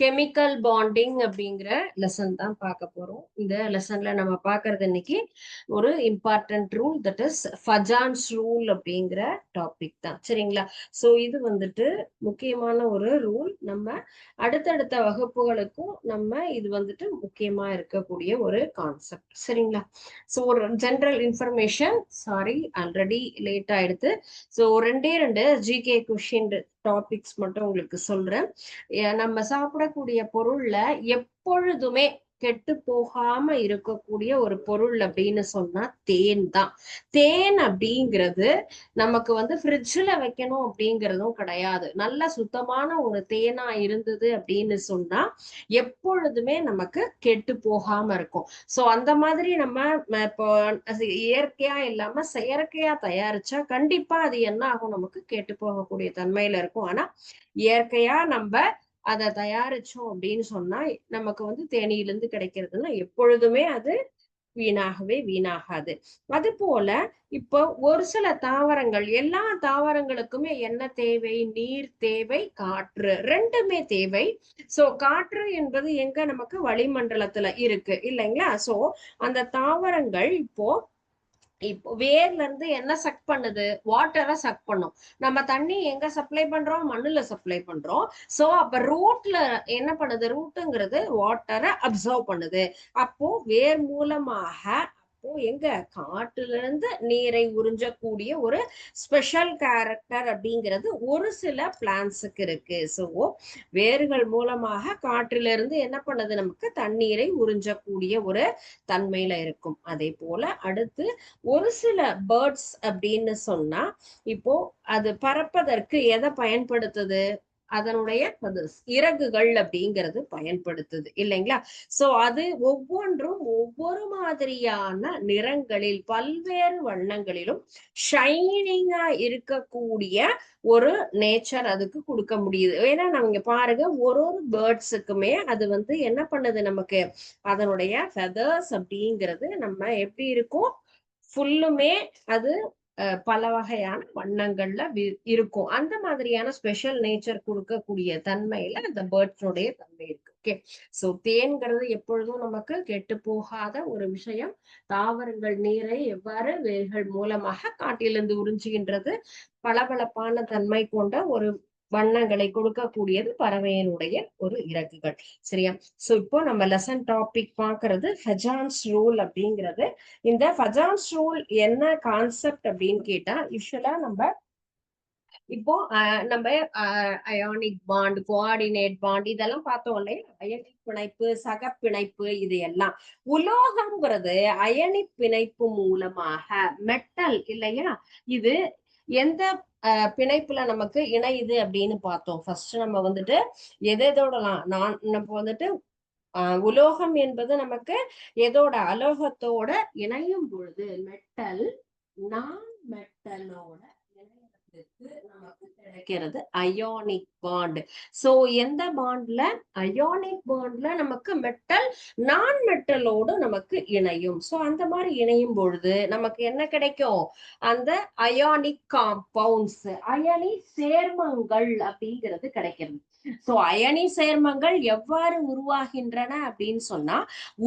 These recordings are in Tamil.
கெமிக்கல் பாண்டிங் அப்படிங்கிற லெசன் தான் பார்க்க போறோம். இந்த லெசன்ல நம்ம பார்க்கறது இன்னைக்கு ஒரு important rule that is Fajans rule அப்படிங்கிற டாபிக் தான். சரிங்களா? ஸோ இது வந்துட்டு முக்கியமான ஒரு ரூல் நம்ம அடுத்தடுத்த வகுப்புகளுக்கும் நம்ம இது வந்துட்டு முக்கியமா இருக்கக்கூடிய ஒரு கான்செப்ட் சரிங்களா? ஸோ ஒரு general information sorry already late ஆயிடுது ஸோ ரெண்டே ரெண்டு ஜிகே கொஷின் டாபிக்ஸ் மட்டும் உங்களுக்கு சொல்றேன். நம்ம சாப்பிடக்கூடிய பொருள்ல எப்பொழுதுமே கெட்டு போகாம இருக்கக்கூடிய ஒரு பொருள் அப்படின்னு சொன்னா தேன் தான். தேன் அப்படிங்கிறது நமக்கு வந்து ஃப்ரிட்ஜில் வைக்கணும் அப்படிங்கிறதும் கிடையாது. நல்ல சுத்தமான ஒரு தேனா இருந்தது அப்படின்னு சொன்னா எப்பொழுதுமே நமக்கு கெட்டு போகாம இருக்கும். ஸோ அந்த மாதிரி நம்ம இப்போ இயற்கையா இல்லாம செயற்கையா தயாரிச்சா கண்டிப்பா அது என்ன ஆகும்? நமக்கு கெட்டு போகக்கூடிய தன்மையில இருக்கும். ஆனா இயற்கையா நம்ம அதை தயாரிச்சோம் அப்படின்னு சொன்னா நமக்கு வந்து தேனியிலிருந்து கிடைக்கிறதுனா எப்பொழுதுமே அது வீணாகவே வீணாகாது. அது போல இப்போ ஒரு சில தாவரங்கள் எல்லா தாவரங்களுக்குமே என்ன தேவை? நீர் தேவை காற்று. ரெண்டுமே தேவை. சோ காற்று என்பது எங்க நமக்கு வளிமண்டலத்துல இருக்கு இல்லைங்களா? சோ அந்த தாவரங்கள் இப்போ இப்போ வேர்ல இருந்து என்ன சக் பண்ணுது? வாட்டரை சக் பண்ணும். நம்ம தண்ணி எங்க சப்ளை பண்றோம்? மண்ணுல சப்ளை பண்றோம். சோ அப்ப ரூட்ல என்ன பண்ணுது? ரூட்டுங்கிறது வாட்டரை அப்சர்வ் பண்ணுது. அப்போ வேர் மூலமாக அப்போ எங்க? காட்டுல இருந்து நீரை உறிஞ்சக்கூடிய ஒரு ஸ்பெஷல் கேரக்டர் அப்படிங்கிறது ஒரு சில பிளான்ஸுக்கு இருக்கு. ஸோ வேர்கள் மூலமாக காற்றிலிருந்து என்ன பண்ணுது நமக்கு? தண்ணீரை உறிஞ்சக்கூடிய ஒரு தன்மையில இருக்கும். அதே போல அடுத்து ஒரு சில பேர்ட்ஸ் அப்படின்னு சொன்னா இப்போ அது பறப்பதற்கு எதை பயன்படுத்துது? அதனுடைய அது இறகுகள் அப்படிங்கிறது பயன்படுத்துது இல்லைங்களா? சோ அது ஒவ்வொன்றும் ஒவ்வொரு மாதிரியான நிறங்களில் பல்வேறு வண்ணங்களிலும் ஷைனிங்கா இருக்கக்கூடிய ஒரு நேச்சர் அதுக்கு கொடுக்க முடியுது. ஏன்னா நம்ம பாருங்க ஒரு ஒரு பேர்ட்ஸுக்குமே அது வந்து என்ன பண்ணுது நமக்கு? அதனுடைய ஃபெதர்ஸ் அப்படிங்கிறது நம்ம எப்படி இருக்கும்? ஃபுல்லுமே அது பல வகையான வண்ணங்கள்ல இருக்கும். அந்த மாதிரியான ஸ்பெஷல் நேச்சர் கொடுக்கக்கூடிய தன்மையில அந்த பேர்ட்ஸோடைய தன்மை இருக்கு. ஓகே சோ தேன்கிறது எப்பொழுதும் நமக்கு கெட்டு போகாத ஒரு விஷயம். தாவரங்கள் நீரை எவ்வாறு வேர்கள் மூலமாக காட்டிலிருந்து உறிஞ்சுகின்றது? பளபளப்பான தன்மை கொண்ட ஒரு வண்ணங்களை கொடுக்கக்கூடியது பறவையினுடைய ஒரு இறகுகள். சரியா? சோ இப்போ நம்ம லெசன் டாபிக் பாக்குறது ஃபஜான்ஸ் ரூல் அப்படிங்கிறது. இந்த ஃபஜான்ஸ் ரூல் என்ன கான்செப்ட் அப்படின்னு கேட்டா யூஸ்வலா நம்ம இப்போ நம்ம அயானிக் பாண்ட் கோஆர்டினேட் பாண்ட் இதெல்லாம் பார்த்தோம் இல்லையா? அயனிக் பிணைப்பு சக பிணைப்பு இது எல்லாம் உலோகம்ங்கிறது அயனிக் பிணைப்பு மூலமாக மெட்டல் இல்லையா? இது எந்த பிணைப்புல நமக்கு இணையுது அப்படின்னு பார்த்தோம். ஃபர்ஸ்ட் நம்ம வந்துட்டு எதெதோடலாம் எதோடலாம்? நான் நம்ம வந்துட்டு உலோகம் என்பது நமக்கு எதோட அலோகத்தோட இணையும் பொழுது மெட்டல் நான் மெட்டலோட நமக்கு கிடைக்கிறது அயோனிக் பாண்ட் சோ எந்த பாண்ட்ல அயோனிக் பாண்ட்ல நமக்கு மெட்டல் நான் மெட்டலோடு நமக்கு இணையும். சோ அந்த மாதிரி இணையும் பொழுது நமக்கு என்ன கிடைக்கும்? அந்த அயோனிக் காம்பவுண்ட்ஸ் அயனி சேர்மங்கள் அப்படிங்கிறது கிடைக்கிறது. சோ அயனி சேர்மங்கள் எவ்வாறு உருவாகின்றன அப்படின்னு சொன்னா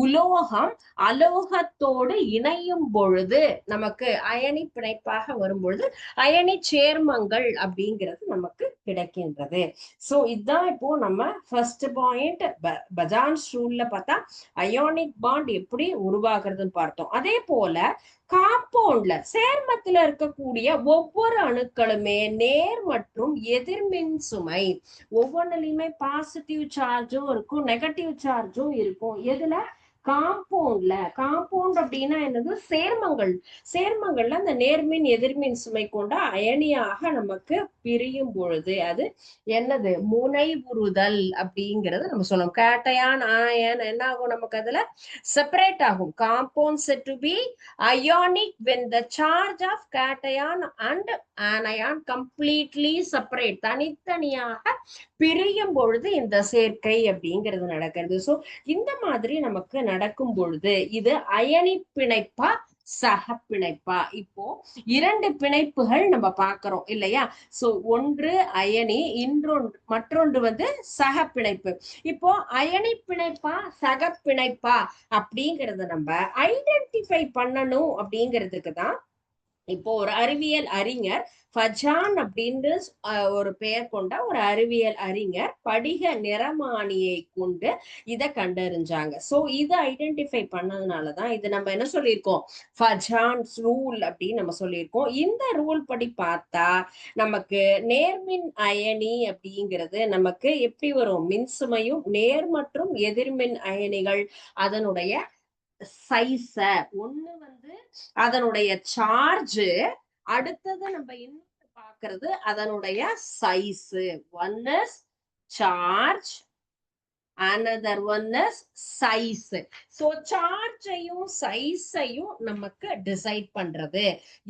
உலோகம் அலோகத்தோடு இணையும் பொழுது நமக்கு அயனி பிணைப்பாக வரும்பொழுது அயனி சேர்மங்கள் அப்படிங்கிறது நமக்கு கிடைக்கின்றது. சோ இதுதான் இப்போ நம்ம ஃபர்ஸ்ட் பாயிண்ட் பஜான்ஸ் ரூல்ல பார்த்தா அயோனிக் பாண்ட் எப்படி உருவாகிறதுன்னு பார்த்தோம். அதே போல காம்பவுண்ட்ல சேர்மத்துல இருக்கக்கூடிய ஒவ்வொரு அணுக்களுமே நேர் மற்றும் எதிர்மின் சுமை. ஒவ்வொன்றுலயுமே பாசிட்டிவ் சார்ஜும் இருக்கும் நெகட்டிவ் சார்ஜும் இருக்கும். எதுல? காம்பவுண்ட்ல காம்பவுண்ட் அப்படின்னா என்னது? சேர்மங்கள். சேர்மங்கள்ல அந்த நேர்மின் எதிர்மின் சுமை கொண்ட அயனியாக நமக்கு பிரியும் பொழுது அது என்னது? முனைவுறுதல் அப்படிங்கறது நம்ம சொல்லணும். கேட்டையான் ஆயன் என்ன ஆகும் நமக்கு அதுல செப்பரேட் ஆகும். Compound said to be ionic when the charge of cation and anion completely separate தனித்தனியாக பிரியும் பொழுது இந்த சேர்க்கை அப்படிங்கிறது நடக்கிறது. சோ இந்த மாதிரி நமக்கு நடக்கும் பொழுது இது அயனி பிணைப்பா சக பிணைப்பா? இப்போ இரண்டு பிணைப்புகள் நம்ம பாக்குறோம் இல்லையா? சோ ஒன்று அயனி இன்றொன்று மற்றொன்று வந்து சக பிணைப்பு. இப்போ அயனி பிணைப்பா சக பிணைப்பா அப்படிங்கறத நம்ம ஐடென்டிஃபை பண்ணணும் அப்படிங்கிறதுக்கு தான் இப்போ ஒரு அறிவியல் அறிஞர் ஃபஜான் அப்படின்னு ஒரு பெயர் கொண்ட ஒரு அறிவியல் அறிஞர் படிக நிறமானியை கொண்டு இதை கண்டறிஞ்சாங்க. ஸோ இதை ஐடென்டிஃபை பண்ணதுனாலதான் இது நம்ம என்ன சொல்லியிருக்கோம்? ஃபஜான்ஸ் ரூல் அப்படின்னு நம்ம சொல்லியிருக்கோம். இந்த ரூல் படி பார்த்தா நமக்கு நேர்மின் அயனி அப்படிங்கிறது நமக்கு எப்படி வரும்? மின்சுமையும் நேர் மற்றும் எதிர்மின் அயனிகள் அதனுடைய சைஸ ஒண்ணு வந்து அதனுடைய சார்ஜ் அடுத்தது நம்ம இன்னும் பாக்குறது அதனுடைய size one is charge another one is size so சார்ஜையும் சைஸையும் நமக்கு டிசைட் பண்றது.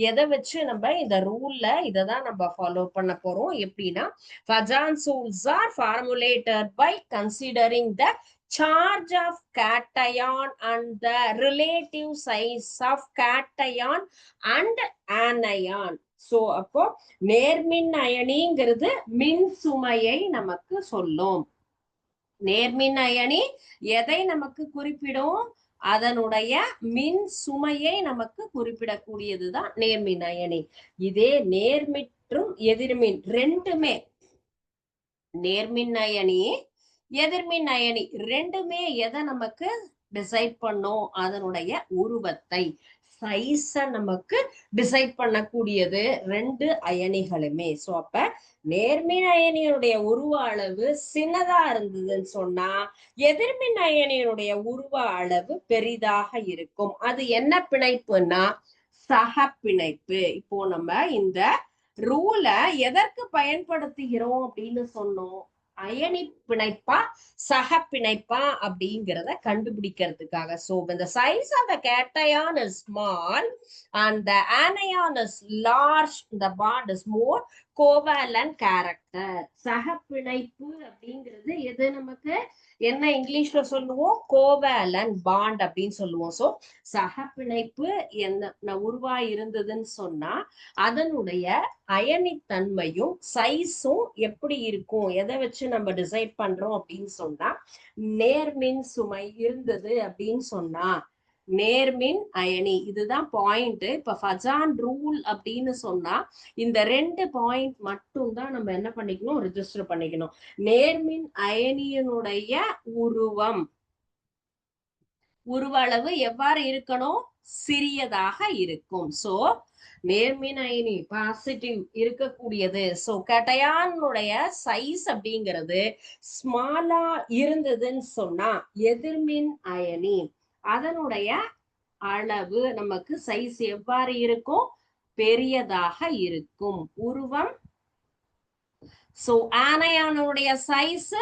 எதை வச்சு நம்ம இந்த ரூல்ல இதை தான் நம்ம ஃபாலோ பண்ண போறோம்? எப்படின்னா Fajan rules are formulated by considering the charge of cation and the relative size of cation and anion. So அப்போ நேர்மின் அயனிங்கிறது மின் சுமையை நமக்கு சொல்லும். நேர்மின் அயனி எதை நமக்கு குறிப்பிடும்? அதனுடைய மின் சுமையை நமக்கு குறிப்பிடக்கூடியதுதான் நேர்மின் அயனி. இதே நேர்மிற்றும் எதிர்மின் ரெண்டுமே. நேர்மின் அயனி எதிர்மின் அயனி ரெண்டுமே எதை நமக்கு டிசைட் பண்ணும்? அதனுடைய உருவத்தை. சைஸ நமக்கு டிசைட் பண்ணக்கூடியது ரெண்டு அயனிகளுமே. சோ அப்ப நேர்மின் அயனியினுடைய உருவ அளவு சின்னதா இருந்ததுன்னு சொன்னா எதிர்மின் அயனியினுடைய உருவ அளவு பெரிதாக இருக்கும். அது என்ன பிணைப்புன்னா சக பிணைப்பு. இப்போ நம்ம இந்த ரூல எதற்கு பயன்படுத்துகிறோம் அப்படின்னு சொன்னோம்? அயனி பிணைப்பா சக பிணைப்பா அப்படிங்கிறத கண்டுபிடிக்கிறதுக்காக. சோ இந்த size of the cation is small and the anion is large the bond is more covalent character சக பிணைப்பு அப்படிங்கிறது எது நமக்கு? என்ன இங்கிலீஷ்ல சொல்லுவோம்? கோவேலன் பாண்ட் அப்படின்னு சொல்லுவோம். சோ சக பிணைப்பு என்ன உருவா இருந்ததுன்னு சொன்னா அதனுடைய அயனித்தன்மையும் சைஸும் எப்படி இருக்கும்? எதை வச்சு நம்ம டிசைட் பண்றோம் அப்படின்னு சொன்னா நேர்மின் சுமை இருந்தது அப்படின்னு சொன்னா நேர்மின் அயனி. இதுதான் பாயிண்ட் இப்ப ஃபஜான் ரூல் அப்படின்னு சொன்னா இந்த ரெண்டு பாயிண்ட் மட்டும் தான் நம்ம என்ன பண்ணிக்கணும்? ரிஜிஸ்டர் பண்ணிக்கணும். நேர்மின் அயனியினுடைய உருவம். உருவ அளவு எவ்வாறு இருக்கணும்? சிறியதாக இருக்கும். சோ நேர்மின் அயனி பாசிட்டிவ் இருக்கக்கூடியது. சோ கட்டையானுடைய சைஸ் அப்படிங்கிறது ஸ்மாலா இருந்ததுன்னு சொன்னா எதிர்மின் அயனி. அதனுடைய அளவு நமக்கு சைஸ் எவ்வாறு இருக்கும்? பெரியதாக இருக்கும். உருவம். சோ ஆனையானுடைய சைஸ்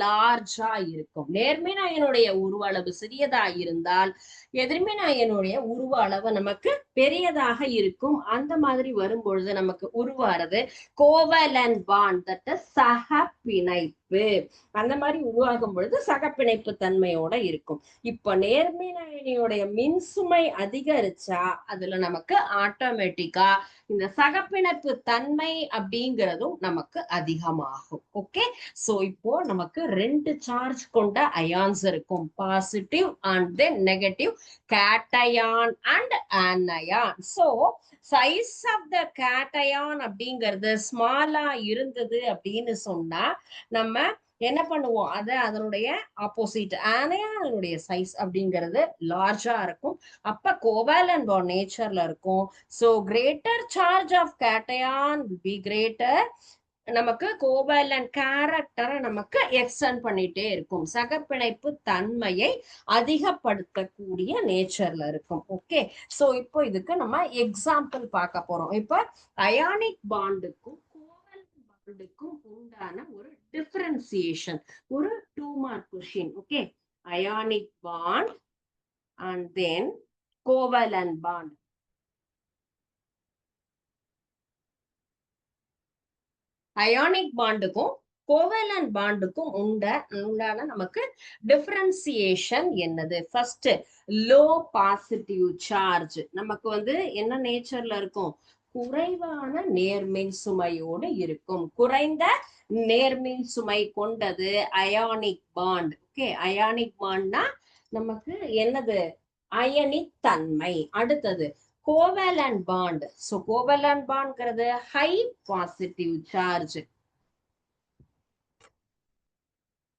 லார்ஜா இருக்கும். நேர்மினாயனுடைய உருவ அளவு சிறியதா இருந்தால் எதிர்மினாயனுடைய உருவ அளவு நமக்கு பெரியதாக இருக்கும். அந்த மாதிரி வரும் பொழுது நமக்கு உருவாறது கோவலன் பான் தட்ட சக பிணைப்பு. அந்த மாதிரி உருவாகும் பொழுது சகப்பிணைப்பு தன்மையோட இருக்கும். இப்ப நேர்மினாயனியோடைய மின்சுமை அதிகரிச்சா அதுல நமக்கு ஆட்டோமேட்டிக்கா இந்த சகப்பிணைப்பு தன்மை அப்படிங்கிறதும் நமக்கு அதிகமாகும். ஓகே சோ இப்போ நமக்கு ரெண்டு சார்ஜ் கொண்ட அயான்ஸ் இருக்கும். Positive and then negative cation and anion so size of the cation அப்படிங்கிறது ஸ்மாலா இருந்தது அப்படின்னு சொன்னா நம்ம என்ன பண்ணுவோம்? அது அதனுடைய ஆப்போசிட் ஆனையானுடைய சைஸ் அப்படிங்கிறது லார்ஜா இருக்கும். அப்ப கோவேலன் பாண்ட் நேச்சர்ல இருக்கும். So greater charge of cation be greater நமக்கு கோவலன் கேரக்டரை நமக்கு எக்ஸ்டன் பண்ணிட்டே இருக்கும். சகப்பிணைப்பு தன்மையை அதிகப்படுத்தக்கூடிய நேச்சர்ல இருக்கும். ஓகே சோ இப்போ இதுக்கு நம்ம எக்ஸாம்பிள் பார்க்க போறோம். இப்போ அயானிக் பாண்டுக்கும் பாண்டுக்கும் உண்டான ஒரு டிஃபரன்சியேஷன் ஒரு two mark question okay ionic bond and then covalent bond ionic பாண்டுக்கும் covalent பாண்டுக்கும் உண்ட உண்டான நமக்கு டிஃபரன்சியேஷன் என்னது? ஃபர்ஸ்ட் லோ பாசிட்டிவ் சார்ஜ் நமக்கு வந்து என்ன நேச்சர்ல இருக்கும்? குறைவான நேர்மின் சுமையோடு இருக்கும். குறைந்த நேர்மின் சுமை கொண்டது அயானிக் பாண்ட் ஓகே அயானிக் பாண்ட்னா நமக்கு என்னது? அயனி தன்மை. அடுத்தது கோவலன் பாண்ட் சோ கோவலன் பாண்ட்ங்கிறது ஹை பாசிட்டிவ் சார்ஜ்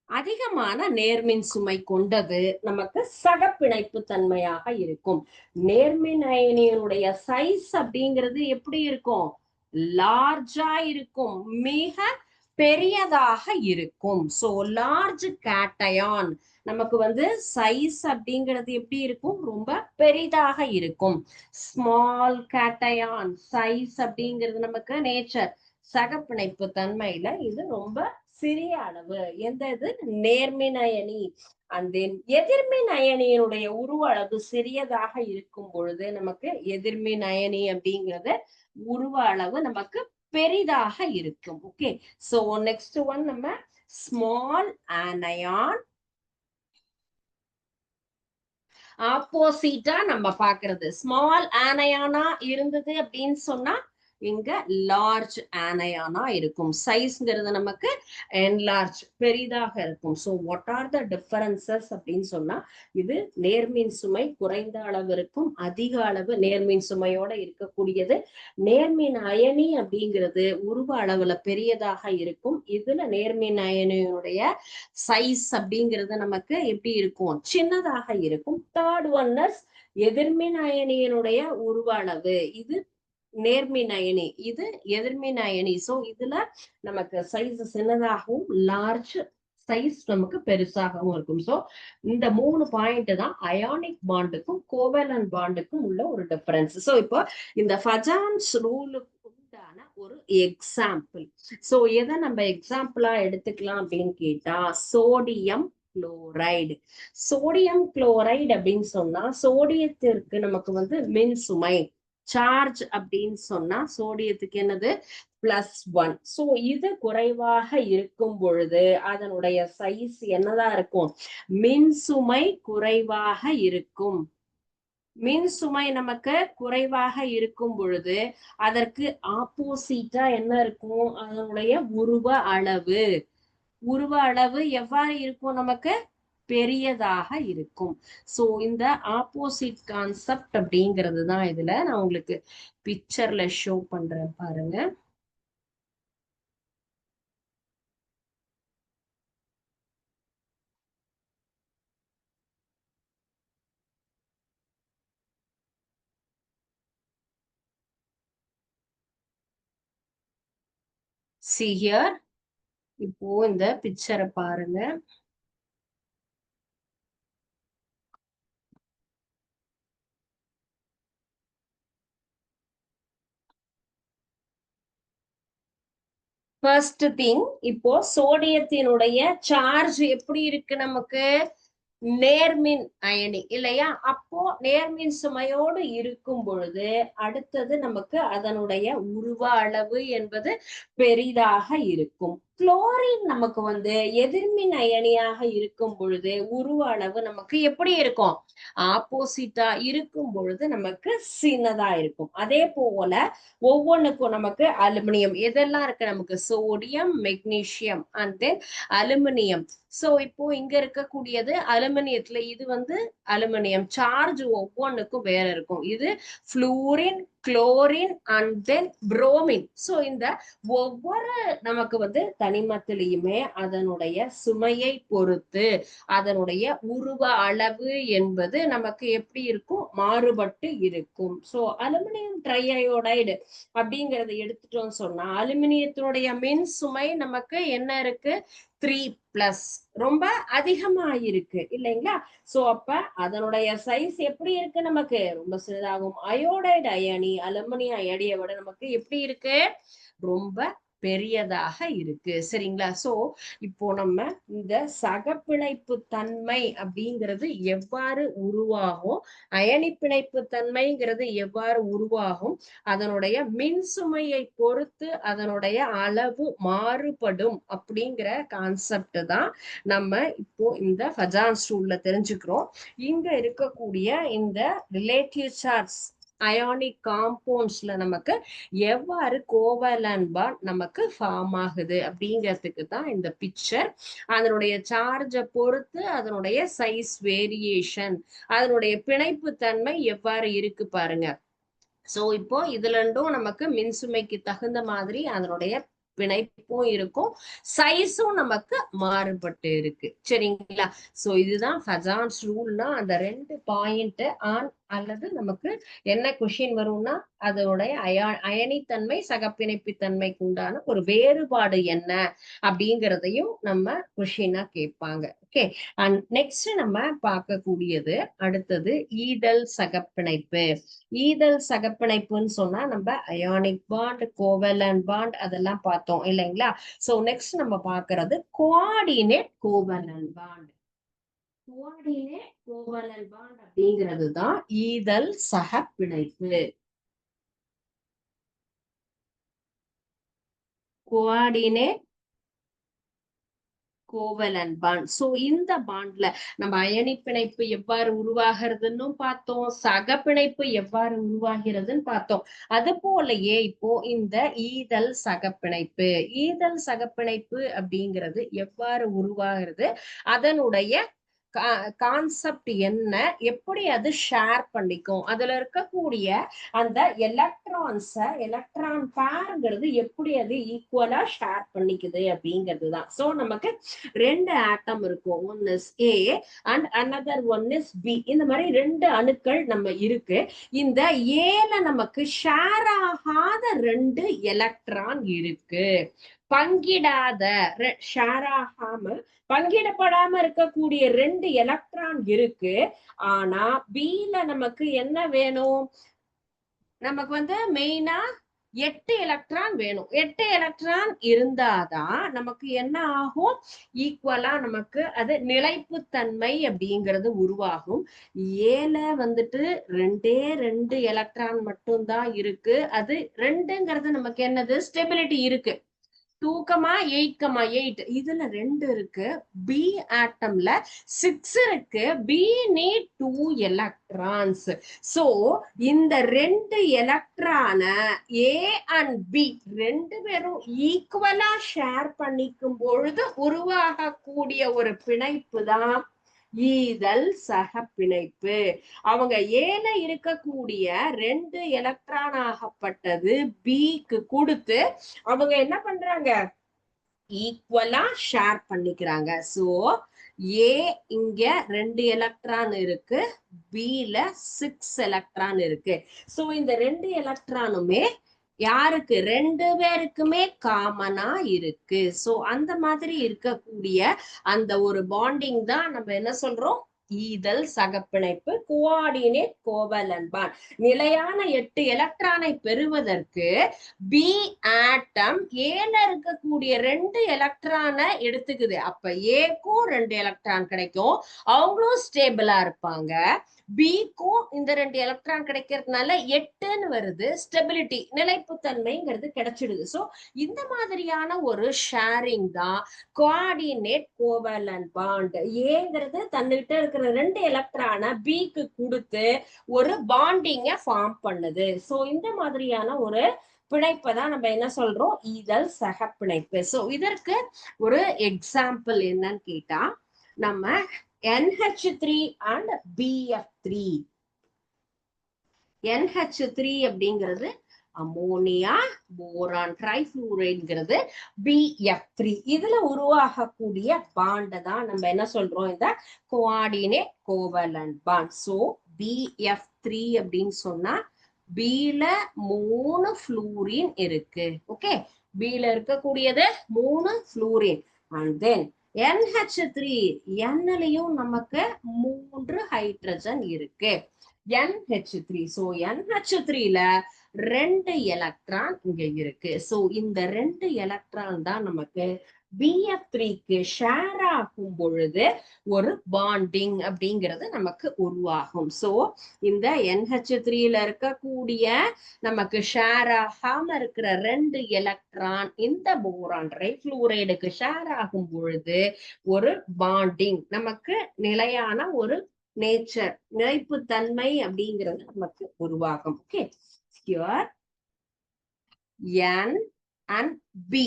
அதிகமான நேர்மின் சுமை கொண்டது நமக்கு சகப்பிணைப்பு தன்மையாக இருக்கும். நேர்மின் அயனியினுடைய சைஸ் அப்படிங்கிறது எப்படி இருக்கும்? லார்ஜா இருக்கும். மிக பெரியதாக இருக்கும். சோ லார்ஜ் கேட்டயான் நமக்கு வந்து சைஸ் அப்படிங்கிறது எப்படி இருக்கும்? ரொம்ப பெரிதாக இருக்கும். ஸ்மால் கேட்டயான் சைஸ் அப்படிங்கிறது நமக்கு நேச்சர் சகப்பிணைப்பு தன்மையில இது ரொம்ப சிறிய அளவு. எந்த இது? நேர்மின் அயனி அந்த எதிர்மின் அயனியினுடைய உருவ அளவு சிறியதாக இருக்கும் பொழுது நமக்கு எதிர்மின் அயனி அப்படிங்கிறது உருவ அளவு நமக்கு பெரிதாக இருக்கும். ஓகே சோ நெக்ஸ்ட் ஒன் நம்ம ஸ்மால் ஆனயான் ஆப்போசிட்டா நம்ம பாக்குறது ஸ்மால் ஆனயானா இருந்தது அப்படின்னு சொன்னா இங்க லார்ஜ் ஆனயானா இருக்கும். சைஸ்ங்கிறது நமக்கு என்லார்ஜ் பெரிதாக இருக்கும். So what are the differences அப்படின்னு சொன்னா இது நேர்மின் சுமை குறைந்த அளவு இருக்கும் அதிக அளவு நேர்மின் சுமையோட இருக்கக்கூடியது. நேர்மின் அயனி அப்படிங்கிறது உருவ அளவுல பெரியதாக இருக்கும். இதுல நேர்மின் அயனியுடைய சைஸ் அப்படிங்கிறது நமக்கு எப்படி இருக்கும்? சின்னதாக இருக்கும். தேர்ட் ஒன்னஸ் எதிர்மின் அயனியனுடைய உருவ அளவு. இது நேர்மின் அயனி இது எதிர்மின் அயனி சோ இதுல நமக்கு சைஸ் சின்னதாகவும் லார்ஜ் சைஸ் நமக்கு பெருசாகவும் இருக்கும். சோ இந்த மூணு பாயிண்ட் தான் அயானிக் பாண்டுக்கும் கோவேலன் பாண்டுக்கும் உள்ள ஒரு டிஃபரன்ஸ் சோ இப்போ இந்த ஃபஜான்ஸ் ரூலுக்கு உண்டான ஒரு எக்ஸாம்பிள் சோ எதை நம்ம எக்ஸாம்பிளா எடுத்துக்கலாம் அப்படின்னு கேட்டா சோடியம் குளோரைடு சோடியம் குளோரைடு அப்படின்னு சொன்னா சோடியத்திற்கு நமக்கு வந்து மின் சுமை சார்ஜ் அப்படின்னு சொன்னா சோடியத்துக்கு என்னது? பிளஸ் ஒன் சோ இது குறைவாக இருக்கும் பொழுது அதனுடைய சைஸ் என்னதான் இருக்கும்? மின் சுமை குறைவாக இருக்கும். மின் சுமை நமக்கு குறைவாக இருக்கும் பொழுது அதற்கு ஆப்போசிட்டா என்ன இருக்கும்? அதனுடைய உருவ அளவு. உருவ அளவு எவ்வாறு இருக்கும் நமக்கு? பெரியதாக இருக்கும். சோ இந்த ஆப்போசிட் கான்செப்ட் அப்படிங்கிறது தான் இதுல நான் உங்களுக்கு பிக்சர்ல ஷோ பண்றேன் பாருங்க. See here? இப்போ இந்த பிக்சரை பாருங்க. ஃபர்ஸ்ட் திங் இப்போ சோடியத்தினுடைய சார்ஜ் எப்படி இருக்கு நமக்கு? நேர்மின் அயனி இல்லையா? அப்போ நேர்மின் சுமையோடு இருக்கும் பொழுது அடுத்தது நமக்கு அதனுடைய உருவ அளவு என்பது பெரிதாக இருக்கும். குளோரின் நமக்கு வந்து எதிர்மின் அயனியாக இருக்கும் பொழுது உருவ அளவு நமக்கு எப்படி இருக்கும்? ஆப்போசிட்டா இருக்கும் பொழுது நமக்கு சின்னதா இருக்கும். அதே போல ஒவ்வொன்றுக்கும் நமக்கு அலுமினியம். எதெல்லாம் இருக்கு? நமக்கு sodium magnesium and then aluminium so இப்போ இங்க இருக்கக்கூடியது அலுமினியத்துல இது வந்து அலுமினியம். சார்ஜ் ஒவ்வொன்றுக்கும் வேற இருக்கும். இது fluorine chlorine and then bromine so இந்த ஒவ்வொரு நமக்கு வந்து தனிமத்திலையுமே அதனுடைய சுமையை பொறுத்து அதனுடைய உருவ அளவு என்பது நமக்கு எப்படி இருக்கும்? மாறுபட்டு இருக்கும். சோ அலுமினியம் ட்ரையோடைடு அப்படிங்கறத எடுத்துட்டோம் சொன்னா அலுமினியத்தினுடைய மின் சுமை நமக்கு என்ன இருக்கு? த்ரீ பிளஸ் ரொம்ப அதிகமா இருக்கு இல்லைங்களா? சோ அப்ப அதனுடைய சைஸ் எப்படி இருக்கு நமக்கு? ரொம்ப சிறிதாகும். அயோடைடு அயனி அலுமினியம் அயடியை விட நமக்கு எப்படி இருக்கு? ரொம்ப பெரியதாக இருக்கு. சரிங்களா? சோ இப்போ நம்ம இந்த சகப்பிணைப்பு தன்மை அப்படிங்கிறது எவ்வாறு உருவாகும்? அயனி பிணைப்பு தன்மைங்கிறது எவ்வாறு உருவாகும்? அதனுடைய மின்சுமையை பொறுத்து அதனுடைய அளவு மாறுபடும் அப்படிங்கிற கான்செப்ட் தான் நம்ம இப்போ இந்த ஃபஜான்ஸ் ரூல்ல தெரிஞ்சுக்கிறோம். இங்க இருக்கக்கூடிய இந்த ரிலேட்டிவ் சார்ஜ் அயானிக் காம்பவுண்ட்ஸ்ல நமக்கு எவ்வாறு கோவலன் பாண்ட் நமக்கு ஃபார்ம் ஆகுது அப்படிங்கிறதுக்கு தான் இந்த பிக்சர் அதனுடைய சார்ஜை பொறுத்து அதனுடைய சைஸ் வேரியேஷன் அதனுடைய பிணைப்பு தன்மை எவ்வாறு இருக்கு பாருங்க. சோ இப்போ இதுல இருந்தும் நமக்கு மின்சுமைக்கு தகுந்த மாதிரி அதனுடைய பிணைப்பும் இருக்கும் சைஸும் நமக்கு மாறுபட்டு இருக்கு. சரிங்களா? சோ இதுதான் ஃபஜான்ஸ் ரூல்னா அந்த ரெண்டு பாயிண்ட் ஆன் அல்லது நமக்கு என்ன கொஷின் வரும்னா அதோடைய அயா அயனித்தன்மை சகப்பிணைப்பு தன்மைக்கு உண்டான ஒரு வேறுபாடு என்ன அப்படிங்கிறதையும் நம்ம கொஷினா கேட்பாங்க. ஓகே அண்ட் நெக்ஸ்ட் நம்ம பார்க்கக்கூடியது அடுத்தது ஈதல் சகப்பிணைப்பு. ஈதல் சகப்பிணைப்புன்னு சொன்னா நம்ம அயானிக் பாண்ட் கோவலன் பாண்ட் அதெல்லாம் பார்த்தோம் இல்லைங்களா? சோ நெக்ஸ்ட் நம்ம பாக்குறது coordinate covalent bond coordinate covalent bond அப்படிங்கிறது தான் ஈதல் சகப்பிணைப்பு கோஆர்டினேட் கோவலன் பாண்ட் சோ இந்த பாண்ட்ல நம்ம அயனி பிணைப்பு எவ்வாறு உருவாகிறதுன்னு பார்த்தோம். சக பிணைப்பு எவ்வாறு உருவாகிறதுன்னு பார்த்தோம். அது போலயே இப்போ இந்த ஈதல் சக பிணைப்பு. ஈதல் சகப்பிணைப்பு அப்படிங்கிறது எவ்வாறு உருவாகிறது? அதனுடைய கான்செப்ட் என்ன எப்படி அது ஷேர் பண்ணிக்கும்? அதுல இருக்கக்கூடிய அந்த எலக்ட்ரான்ஸ எலக்ட்ரான் பேருங்கிறது எப்படி அது ஈக்குவலா ஷேர் பண்ணிக்குது அப்படிங்கிறது தான். சோ நமக்கு ரெண்டு ஆட்டம் இருக்கும். One is A and another one is B இந்த மாதிரி ரெண்டு அணுக்கள் நம்ம இருக்கு. இந்த ஏல நமக்கு ஷேர் ஆகாத ரெண்டு எலக்ட்ரான் இருக்கு. பங்கிடாத ஷேர் ஆகாம பங்கிடப்படாம இருக்கக்கூடிய ரெண்டு எலக்ட்ரான் இருக்கு. ஆனா பில நமக்கு என்ன வேணும்? நமக்கு வந்து மெயினா எட்டு எலக்ட்ரான் வேணும். எட்டு எலக்ட்ரான் இருந்தாதான் நமக்கு என்ன ஆகும்? ஈக்குவலா நமக்கு அது நிலைப்புத்தன்மை அப்படிங்கிறது உருவாகும். ஏல வந்துட்டு ரெண்டே ரெண்டு எலக்ட்ரான் மட்டும்தான் இருக்கு. அது ரெண்டுங்கிறது நமக்கு என்னது? ஸ்டெபிலிட்டி இருக்கு. Two comma eight comma eight இதுல ரெண்டு இருக்கு. பி ஆட்டம்ல சிக்ஸ் இருக்கு. B need two electrons so இந்த ரெண்டு எலக்ட்ரான ஏ அண்ட் பி ரெண்டு பேரும் ஈக்குவலா ஷேர் பண்ணிக்கும் பொழுது உருவாகக்கூடிய ஒரு பிணைப்பு தான் ஈதல் சக பிணைப்பு அவங்க ஏல இருக்கக்கூடிய ரெண்டு எலக்ட்ரான் ஆகப்பட்டது பிக்கு கொடுத்து அவங்க என்ன பண்றாங்க ஈக்குவலா ஷேர் பண்ணிக்கிறாங்க. சோ ஏ இங்க ரெண்டு எலக்ட்ரான் இருக்கு. பில சிக்ஸ் எலக்ட்ரான் இருக்கு. சோ இந்த ரெண்டு எலக்ட்ரானுமே யாருக்கு? ரெண்டு பேருக்குமே காமனா இருக்கு. சோ அந்த மாதிரி இருக்கக்கூடிய அந்த ஒரு பாண்டிங் தான் நம்ம என்ன சொல்றோம்? ஈதல் சகப்பிணைப்பு கோஆர்டினேட் கோவலன்பான் நிலையான எட்டு எலக்ட்ரானை பெறுவதற்கு பி ஆட்டம் ஏல இருக்கக்கூடிய ரெண்டு எலக்ட்ரானை எடுத்துக்குது. அப்ப ஏக்கும் ரெண்டு எலக்ட்ரான் கிடைக்கும். அவங்களும் ஸ்டேபிளா இருப்பாங்க. பிக்கும் இந்த ரெண்டு எலக்ட்ரான் கிடைக்கிறதுனால எட்டுன்னு வருது. ஸ்டெபிலிட்டி நிலைப்புத்தன்மைங்கிறது கிடைச்சிடுது. சோ இந்த மாதிரியான ஒரு ஷேரிங் தான் கோஆர்டினேட் கோவலன் பாண்ட் ஏங்கிறது தன்னிட்ட இருக்கிற ரெண்டு எலக்ட்ரானை பிக்கு கொடுத்து ஒரு பாண்டிங்க ஃபார்ம் பண்ணுது. சோ இந்த மாதிரியான ஒரு பிணைப்பை தான் நம்ம என்ன சொல்றோம்? ஈதல் சக பிணைப்பு சோ இதற்கு ஒரு எக்ஸாம்பிள் என்னன்னு கேட்டா நம்ம NH three and BF three NH three அப்படிங்கிறது அமோனியா போரான் ட்ரைஃபுளூரைட்ங்கிறது பிஎஃப் த்ரீ இதுல உருவாகக்கூடிய பாண்டை தான் நம்ம என்ன சொல்றோம்? இந்த coordinate covalent bond so BF three அப்படின்னு சொன்னா பில மூணு ஃப்ளூரின் இருக்கு. ஓகே பில இருக்கக்கூடியது மூணு fluorine and then NH three என்னலையும் நமக்கு மூன்று ஹைட்ரஜன் இருக்கு. என்ஹெச் த்ரீ ஸோ NH3ல ரெண்டு எலக்ட்ரான் இங்க இருக்கு. சோ இந்த ரெண்டு எலக்ட்ரான் தான் நமக்கு பிஎஃப் த்ரீக்கு ஷேர் ஆகும் பொழுது ஒரு பாண்டிங் அப்படிங்கிறது நமக்கு உருவாகும். சோ இந்த என்ஹெச் த்ரீல இருக்கக்கூடிய நமக்கு ஷேர் ஆகாம இருக்கிற ரெண்டு எலக்ட்ரான் இந்த போரான் ட்ரைஃப்ளூரைடுக்கு ஷேர் ஆகும் பொழுது ஒரு பாண்டிங் நமக்கு நிலையான ஒரு நேச்சர் நிலைப்புத்தன்மை அப்படிங்கிறது நமக்கு உருவாகும். Okay here N and B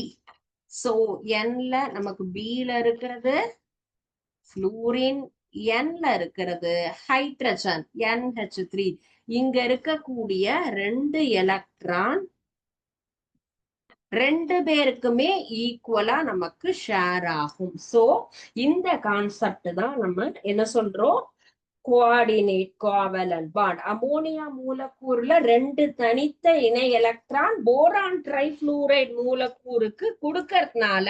so ல நமக்கு பில இருக்கிறது ஃப்ளூரின் என்ல இருக்கிறது ஹைட்ரஜன் என்ஹெச் த்ரீ இங்க இருக்கக்கூடிய ரெண்டு எலக்ட்ரான் ரெண்டு பேருக்குமே ஈக்குவலா நமக்கு ஷேர் ஆகும். சோ இந்த கான்செப்ட் தான் நம்ம என்ன சொல்றோம்? கோஆர்டினேட் கோவலன் பாண்ட் அமோனியா மூலக்கூறுல ரெண்டு தனித்த இணை எலக்ட்ரான் போரான் ட்ரைஃப்ளூரைட் மூலக்கூறுக்கு கொடுக்கறதுனால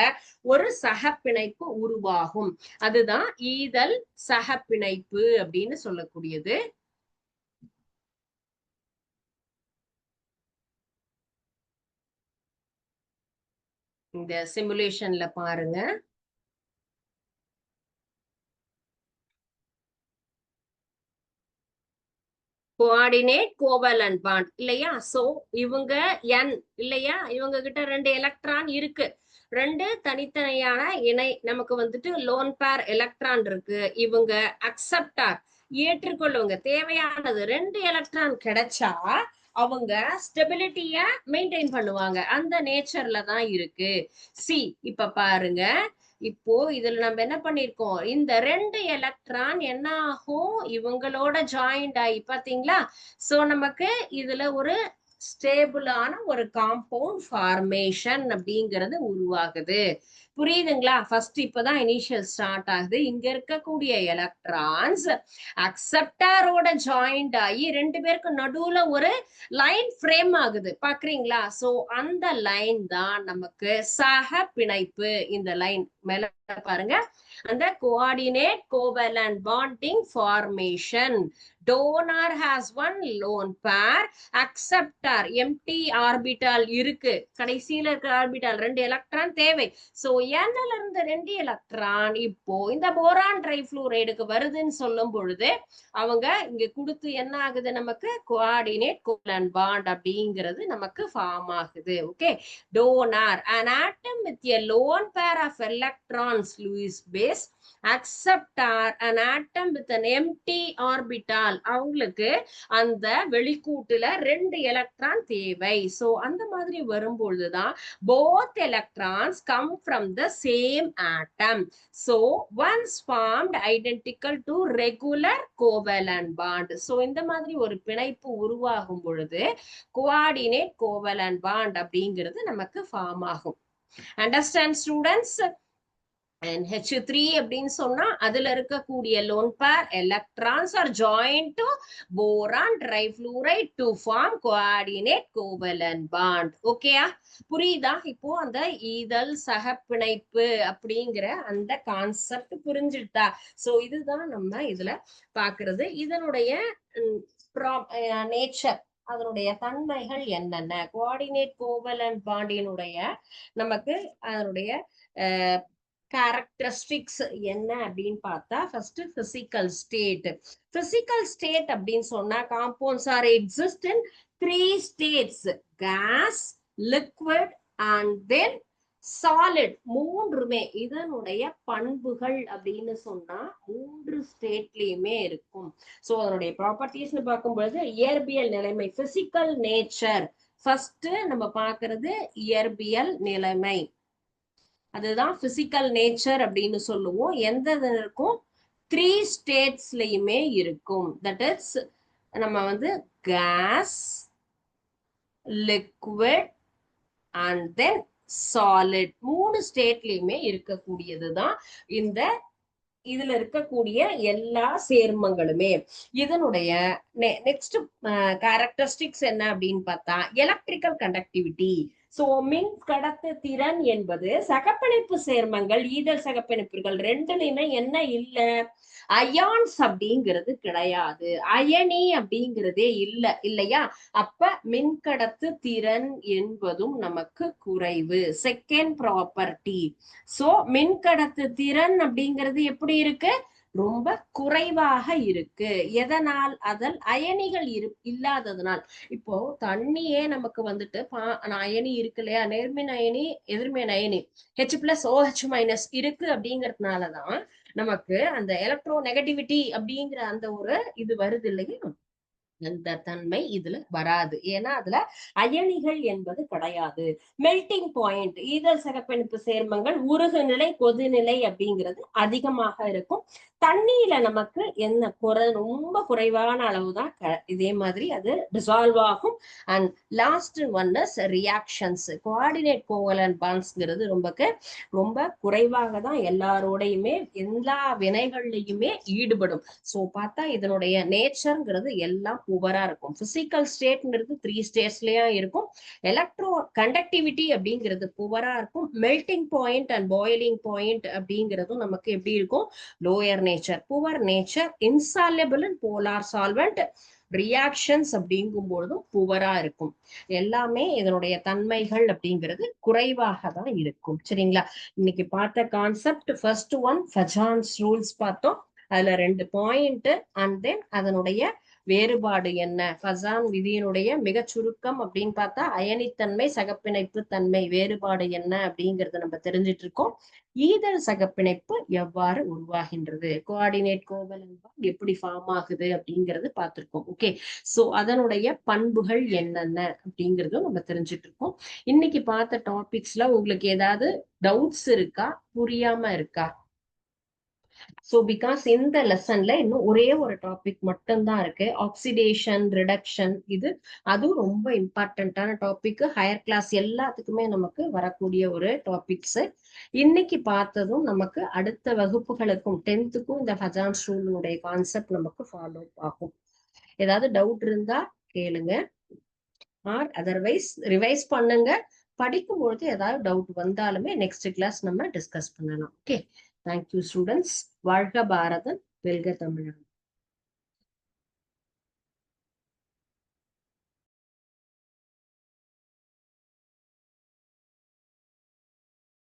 ஒரு சகப்பிணைப்பு உருவாகும். அதுதான் ஈதல் சகப்பிணைப்பு அப்படின்னு சொல்லக்கூடியது. இந்த சிமுலேஷன்ல பாருங்க. கோஆர்டினேட் கோவலன் பாண்ட் இல்லையா? சோ இவங்க என் இல்லையா? இவங்க கிட்ட ரெண்டு எலக்ட்ரான் இருக்கு. ரெண்டு தனித்தனியான இணை நமக்கு வந்துட்டு லோன் பேர் எலக்ட்ரான் இருக்கு. இவங்க அக்செப்டார் ஏற்றுக்கொள்ளுவங்க தேவையானது ரெண்டு எலக்ட்ரான் கிடைச்சா அவங்க ஸ்டெபிலிட்டிய மெயின்டைன் பண்ணுவாங்க. அந்த நேச்சர்ல தான் இருக்கு. சி இப்ப பாருங்க. இப்போ இதுல நம்ம என்ன பண்ணிருக்கோம்? இந்த ரெண்டு எலக்ட்ரான் என்ன ஆகும் இவங்களோட ஜாயிண்ட் ஆகி பாத்தீங்களா? சோ நமக்கு இதுல ஒரு ஸ்டேபிளான ஒரு காம்பவுண்ட் ஃபார்மேஷன் அப்படிங்கிறது உருவாகுது. புரியுதுங்களா? ஃபர்ஸ்ட் இப்பதான் இனிஷியல் ஸ்டார்ட் ஆகுது. இங்க இருக்கக்கூடிய எலக்ட்ரான்ஸ் அக்செப்டாரோட ஜாயிண்ட் ஆகி ரெண்டு பேருக்கு நடுவுல ஒரு லைன் ஃப்ரேம் ஆகுது. பாக்குறீங்களா சோ அந்த லைன் தான் நமக்கு சக பிணைப்பு. இந்த லைன் மேல பாருங்க. அந்த coordinate covalent bonding formation donor has one lone pair acceptor empty orbital இருக்கு. கடைசியில இருக்கிற ஆர்பிட்டால் ரெண்டு எலக்ட்ரான் தேவை. சோ என்ல இருந்து ரெண்டு எலக்ட்ரான் இப்போ இந்த போரான் ட்ரைஃப்ளூரைடுக்கு வருதுன்னு சொல்லும் பொழுது அவங்க இங்க கொடுத்து என்ன ஆகுது நமக்கு? கோஆர்டினேட் கோலன் பாண்ட் அப்படிங்கிறது நமக்கு ஃபார்ம் ஆகுது. Okay donor and atom with a lone pair of electrons Lewis base acceptor an atom with an empty orbital. அவங்களுக்கு அந்த வெளிக்கூட்டுல ரெண்டு எலக்ட்ரான் தேவை. சோ அந்த மாதிரி வரும்பொழுதுதான் both electrons come from the same atom so once formed identical to regular covalent bond so இந்த மாதிரி ஒரு பிணைப்பு உருவாகும் பொழுது கோஆர்டினேட் கோவலன் பாண்ட் அப்படிங்கிறது நமக்கு ஃபார்ம் ஆகும். அண்டர்ஸ்டாண்ட் ஸ்டூடெண்ட்ஸ் ஹெச் த்ரீ அப்படின்னு சொன்னா அதுல இருக்கக்கூடிய lone pair electrons are joined to boron trifluoride to form coordinate covalent bond ஓகேயா புரியுதா? இப்போ அந்த ஈதல் சகப்பிணைப்பு அப்படிங்கிற அந்த கான்செப்ட் புரிஞ்சுட்டா. சோ இதுதான் நம்ம இதுல பாக்குறது. இதனுடைய நேச்சர் அதனுடைய தன்மைகள் என்னென்ன? கோஆர்டினேட் கோவலன் பாண்டினுடைய நமக்கு அதனுடைய கேரக்டரிஸ்டிக்ஸ் என்ன அப்படின்னு பார்த்தா first physical state physical state அப்படின்னு சொன்னா compounds are exist in three states gas liquid and then solid மூன்றுமே இதனுடைய பண்புகள் அப்படின்னு சொன்னா மூன்று ஸ்டேட்லயுமே இருக்கும். ஸோ அதனுடைய ப்ராப்பர்ட்டிஸ்னு பார்க்கும்பொழுது இயற்பியல் நிலைமை பிசிக்கல் நேச்சர் ஃபர்ஸ்ட் நம்ம பார்க்கறது இயற்பியல் நிலைமை. அதுதான் பிசிக்கல் நேச்சர் அப்படின்னு சொல்லுவோம். எந்த இருக்கும் த்ரீ ஸ்டேட்ஸ்லயுமே இருக்கும். தட் இஸ் நம்ம வந்து gas liquid and then solid மூணு ஸ்டேட்லயுமே இருக்கக்கூடியதுதான். இந்த இதுல இருக்கக்கூடிய எல்லா சேர்மங்களுமே. இதனுடைய நெக்ஸ்ட் கேரக்டரிஸ்டிக்ஸ் uh, என்ன அப்படின்னு பார்த்தா எலக்ட்ரிக்கல் கண்டக்டிவிட்டி சோ மின் கடத்து திறன் என்பது சகப்பிணைப்பு சேர்மங்கள் ஈதல் சகப்பிணைப்புகள் ரெண்டுலையுமே என்ன இல்ல? அயான்ஸ் அப்படிங்கிறது கிடையாது. அயனி அப்படிங்கிறதே இல்ல இல்லையா? அப்ப மின்கடத்து திறன் என்பதும் நமக்கு குறைவு. செகண்ட் ப்ராப்பர்ட்டி சோ மின்கடத்து திறன் அப்படிங்கிறது எப்படி இருக்கு? ரொம்ப குறைவாக இருக்கு. எதனால்? அதல் அயனிகள் இரு இல்லாததுனால். இப்போ தண்ணியே நமக்கு வந்துட்டு பா அயனி இருக்கு இல்லையா? நேர்மின் அயனி எதிர்மின் அயனி. ஹெச் பிளஸ் ஓஹெச் மைனஸ் இருக்கு அப்படிங்கறதுனாலதான் நமக்கு அந்த எலக்ட்ரோ நெகட்டிவிட்டி அப்படிங்கிற அந்த ஒரு இது வருது இல்லையா? அந்த தன்மை இதுல வராது. ஏன்னா அதுல அயனிகள் என்பது கிடையாது. மெல்டிங் பாயிண்ட் ஈதல் சிறப்பிணைப்பு சேர்மங்கள் உருகுநிலை கொதிநிலை அப்படிங்கிறது அதிகமாக இருக்கும். தண்ணியில நமக்கு என்ன குறை ரொம்ப குறைவான அளவு தான் இதே மாதிரி அது டிசால்வ் ஆகும். And last one is reactions coordinate covalent பான்ஸ்ங்கிறது ரொம்பக்கு ரொம்ப குறைவாக தான் எல்லாரோடையுமே எல்லா வினைகள்லையுமே ஈடுபடும். ஸோ பார்த்தா இதனுடைய நேச்சர்ங்கிறது எல்லாம் புவரா இருக்கும். பிசிக்கல் ஸ்டேட்ங்கிறது த்ரீ ஸ்டேட்ஸ்லயா இருக்கும். எலக்ட்ரோ கண்டக்டிவிட்டி அப்படிங்கிறது புவரா இருக்கும். Melting point and boiling point அப்படிங்கிறதும் நமக்கு எப்படி இருக்கும்? Lower nature poor nature insoluble and polar solvent reactions அப்படிங்கும் பொழுதும் புவரா இருக்கும். எல்லாமே இதனுடைய தன்மைகள் அப்படிங்கிறது குறைவாக தான் இருக்கும். சரிங்களா? இன்னைக்கு பார்த்த concept first one Fajans rules பார்த்தோம். அதுல ரெண்டு பாயிண்ட் அண்ட் தென் அதனுடைய வேறுபாடு என்ன? ஃபசான் விதியினுடைய மிகச் சுருக்கம் அப்படின்னு பார்த்தா அயனித்தன்மை சகப்பிணைப்பு தன்மை வேறுபாடு என்ன அப்படிங்கறத நம்ம தெரிஞ்சிட்டு இருக்கோம். ஈதல் சகப்பிணைப்பு எவ்வாறு உருவாகின்றது? கோஆர்டினேட் கோவல் எப்படி ஃபார்ம் ஆகுது அப்படிங்கறது பார்த்திருக்கோம். ஓகே சோ அதனுடைய பண்புகள் என்னென்ன அப்படிங்கறதும் நம்ம தெரிஞ்சிட்டு இருக்கோம். இன்னைக்கு பார்த்த டாபிக்ஸ்ல உங்களுக்கு ஏதாவது டவுட்ஸ் இருக்கா? புரியாம இருக்கா? சோ பிகாஸ் இந்த லெசன்ல இன்னும் ஒரே ஒரு டாபிக் மட்டும்தான் இருக்கு. ஆக்சிடேஷன் ரிடக்ஷன் இது அதுவும் ரொம்ப இம்பார்ட்டன்டான டாபிக் ஹையர் கிளாஸ் எல்லாத்துக்குமே நமக்கு வரக்கூடிய ஒரு டாபிக்ஸ் இன்னைக்கு பார்த்ததும் நமக்கு அடுத்த வகுப்புகளுக்கும் டென்த்துக்கும் இந்த ஹஜான் ரூலுடைய கான்செப்ட் நமக்கு ஃபாலோ ஆகும். ஏதாவது டவுட் இருந்தா கேளுங்க. ஆர் அதர்வைஸ் ரிவைஸ் பண்ணுங்க. படிக்கும் பொழுது ஏதாவது டவுட் வந்தாலுமே நெக்ஸ்ட் கிளாஸ் நம்ம டிஸ்கஸ் பண்ணலாம். ஓகே தேங்க்யூ ஸ்டூடெண்ட்ஸ் வாழ்க பாரதம் வெல்க தமிழகம்